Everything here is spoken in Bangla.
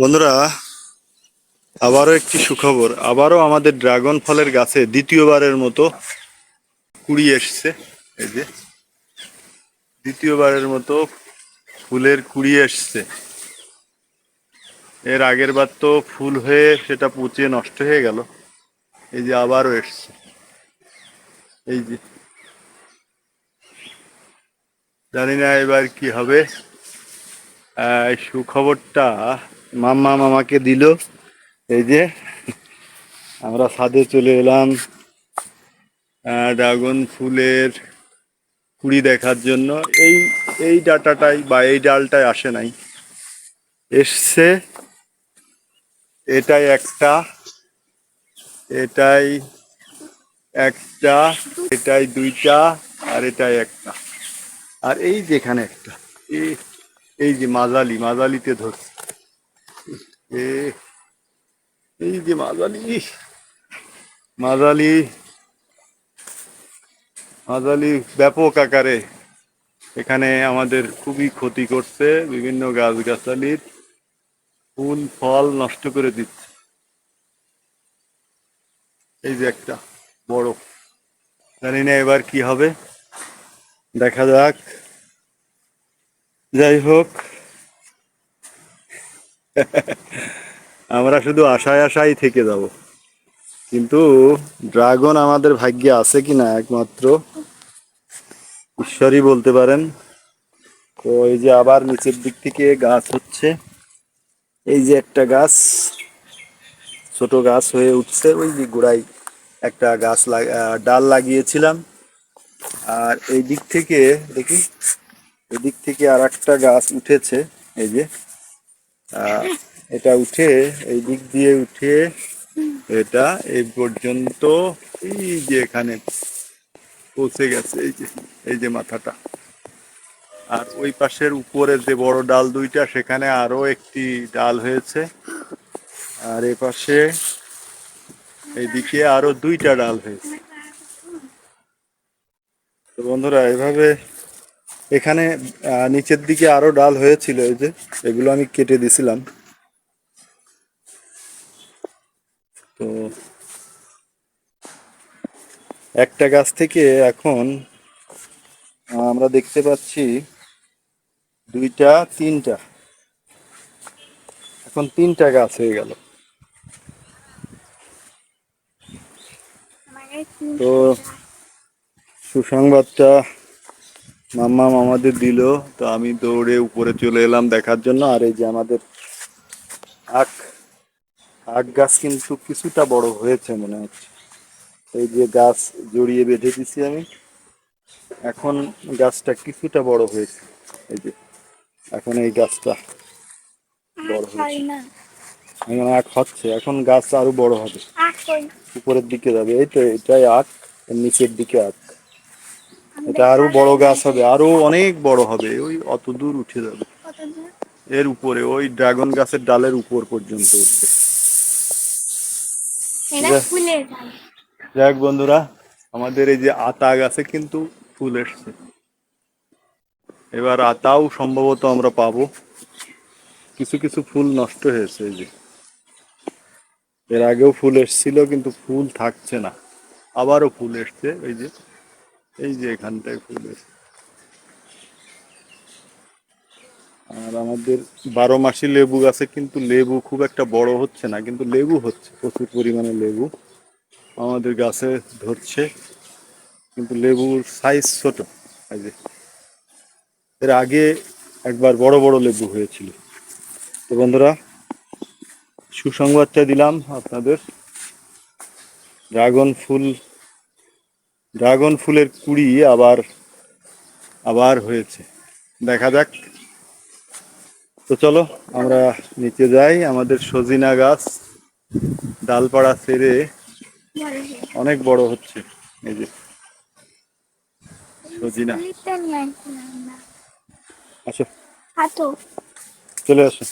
বন্ধুরা, আবারও একটি সুখবর। আবারও আমাদের ড্রাগন ফলের গাছে দ্বিতীয়বারের মতো কুড়ি এসছে। এই যে, দ্বিতীয়বারের মতো ফুলের কুড়ি এসছে। এর আগের বার তো ফুল হয়ে সেটা পচে নষ্ট হয়ে গেল। এই যে আবারও এসছে। এই যে, জানি না এবার কি হবে। সুখবরটা মাম্মা মামাকে দিল। এই যে, আমরা ছাদে চলে এলাম। ড্রাগন ফুলের কুড়ি দেখার জন্য। এই এই ডাটাটাই বা এই ডালটাই আসে নাই। এসছে। এটাই একটা। এটাই একটা। এটাই দুইটা। আর এটাই একটা। আর এই যেখানে একটা, এই এই যে মাজালি, মাজালিতে ধরছে। এ, এই যে মাজালি মাজালি মাজালি ব্যাপক আকারে এখানে আমাদের খুবই ক্ষতি করছে বিভিন্ন গাছগাছালির ফুল, ফল নষ্ট করে দিচ্ছে। এই যে একটা বড়, জানি না এবার কি হবে। দেখা যাক। যাই হোক। আমরা শুধু আশায় আশায় থেকে যাব। কিন্তু ড্রাগন আমাদের ভাগ্যে আছে কিনা একমাত্র? ঈশ্বরই বলতে পারেন। তো এই যে আবার নিচের দিক থেকে গাছ হচ্ছে। এই যে একটা গাছ, ছোট গাছ হয়ে উঠছে। ওই যে গোড়ায় একটা গাছ ডাল লাগিয়েছিলাম। আর এই দিক থেকে দেখি এদিক থেকে আর একটা গাছ উঠেছে। এই যে এটা উঠে, এই দিক দিয়ে উঠে, এটা এই পর্যন্ত, এই যে এখানে পৌঁছে গেছে, এই যে এই যে মাথাটা। আর ওই পাশের উপরের যে বড় ডাল দুইটা, সেখানে আরও একটি ডাল হয়েছে। আর এ পাশে, এইদিকে আরও দুইটা ডাল হয়েছে। তো বন্ধুরা, এভাবে এখানে নিচের দিকে আরও ডাল হয়েছিল এই যে, এগুলো আমি কেটে দিছিলাম। তো একটা গাছ থেকে এখন আমরা দেখতে পাচ্ছি দুইটা, তিনটা। এখন তিনটা গাছ হয়ে গেল। তো সুসংবাদটা মাম্মা আমাদের দিল তো আমি দৌড়ে উপরে চলে এলাম দেখার জন্য। আর এই যে আমাদের আখ আখ গাছ কিন্তু কিছুটা বড় হয়েছে মনে হচ্ছে। এই যে গাছ জড়িয়ে বেঁধে দিছি আমি এখন গাছটা কিছুটা বড় হয়েছে। এই যে এখন এই গাছটা বড় হয়েছে। এখন আখ হচ্ছে এখন গাছ আরও বড় হবে। উপরের দিকে যাবে এই তো এটাই আখ এর নিচের দিকে আখ। এটা আরও বড় গাছ হবে আরও অনেক বড় হবে ওই অত দূর উঠে যাবে। এর উপরে ওই ড্রাগন গাছের ডালের উপর পর্যন্ত উঠবে। যাক বন্ধুরা আমাদের এই যে আতা গাছে কিন্তু ফুল এসছে। এবার আতাও সম্ভবত আমরা পাবো। কিছু কিছু ফুল নষ্ট হয়েছে এই যে। এর আগেও ফুল এসছিল কিন্তু ফুল থাকছে না। আবারও ফুল এসছে এই যে। এই যে এখানটায় ফুল আর আমাদের বারো মাসি লেবু গাছে কিন্তু লেবু খুব একটা বড় হচ্ছে না, কিন্তু লেবু হচ্ছে, প্রচুর পরিমাণে লেবু আমাদের গাছে ধরছে, কিন্তু লেবুর সাইজ ছোট। যে, এর আগে একবার বড় বড় লেবু হয়েছিল। তো বন্ধুরা, সুসংবাদটা দিলাম আপনাদের। ড্রাগন ফুল ড্রাগন ফুলের কুড়ি আবার আবার হয়েছে। দেখা যাক। তো চলো আমরা নিচে যাই। আমাদের সজিনা গাছ ডালপাড়া ছেড়ে অনেক বড় হচ্ছে। এই যে সজিনা। আসো। চলে আসো।